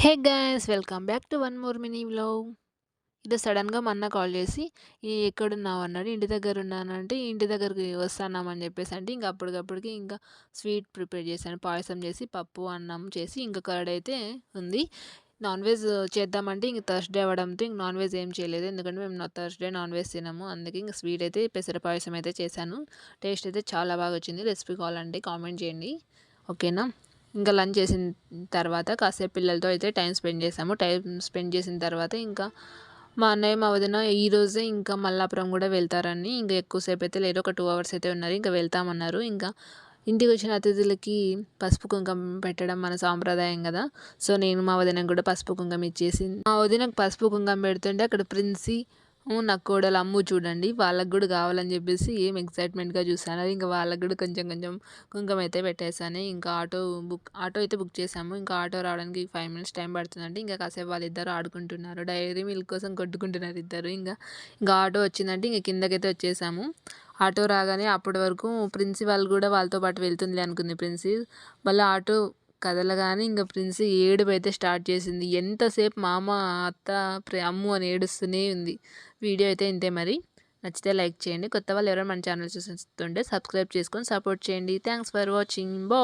Hey guys welcome back to one more mini vlog. ఇది సడన్గా మా అన్న కాల్ చేసి ఎక్కడున్నావు? అన్నాడు. ఇంటి దగ్గర ఉన్నానంటే ఇంటి దగ్గరికి వస్తున్నామని చెప్పేసి అంటే ఇంకా అప్పటికప్పటికి ఇంకా స్వీట్ ప్రిపేర్ చేశాను. పాయసం చేసి పప్పు అన్నం చేసి ఇంకా కర్డ్ అయితే ఉంది. నాన్ వెజ్ చేద్దామంటే ఇంక థర్స్డే అవ్వడంతో ఇంక నాన్ వెజ్ ఏం చేయలేదు. ఎందుకంటే మేము థర్స్డే నాన్ వెజ్ తినము. అందుకే ఇంక స్వీట్ అయితే పెసర పాయసం అయితే చేశాను. టేస్ట్ అయితే చాలా బాగా వచ్చింది. రెసిపీ కావాలంటే కామెంట్ చేయండి. ఓకేనా? ఇంకా లంచ్ చేసిన తర్వాత కాసేపు పిల్లలతో అయితే టైం స్పెండ్ చేసాము. టైం స్పెండ్ చేసిన తర్వాత ఇంకా మా అన్నయ్య మా వదిన ఈరోజే ఇంకా మల్లాపురం కూడా వెళ్తారని ఇంకా ఎక్కువసేపు అయితే లేరు ఒక టూ అవర్స్ అయితే ఉన్నారు. ఇంకా వెళ్తామన్నారు. ఇంకా ఇంటికి వచ్చిన అతిథులకి పసుపు కుంకం పెట్టడం మన సాంప్రదాయం కదా. సో నేను మా వదినకు కూడా పసుపు కుంకం ఇచ్చేసి మా వదినకు పసుపు కుంకం పెడుతుంటే అక్కడ ప్రిన్సీ నాకు కోడలు అమ్ము చూడండి వాళ్ళకి కూడా కావాలని చెప్పేసి ఏం ఎక్సైట్మెంట్గా చూసాను ఇంకా వాళ్ళకి కూడా కొంచెం కొంచెం కుంకుమ అయితే పెట్టేశాను. ఇంకా ఆటో బుక్ ఆటో అయితే బుక్ చేసాము ఇంకా ఆటో రావడానికి ఫైవ్ మినిట్స్ టైం పడుతుందంటే ఇంకా కాసేపు వాళ్ళు ఇద్దరు ఆడుకుంటున్నారు. డైరీ మిల్క్ కోసం కొట్టుకుంటున్నారు ఇద్దరు. ఇంకా ఇంకా ఆటో వచ్చిందంటే ఇంకా కిందకైతే వచ్చేసాము. ఆటో రాగానే అప్పటి వరకు ప్రిన్సిపాల్ కూడా వాళ్ళతో పాటు వెళ్తుంది అనుకుంది ప్రిన్సి. మళ్ళీ ఆటో కదలగానే ఇంకా ప్రిన్స్ ఏడుపు అయితే స్టార్ట్ చేసింది. ఎంతసేపు మామ అత్త అమ్ము అని ఏడుస్తూనే ఉంది. వీడియో అయితే ఇంతే మరి. నచ్చితే లైక్ చేయండి. కొత్త వాళ్ళు ఎవరైనా మన ఛానల్ చూస్తుంటే సబ్స్క్రైబ్ చేసుకొని సపోర్ట్ చేయండి. Thanks for watching. బో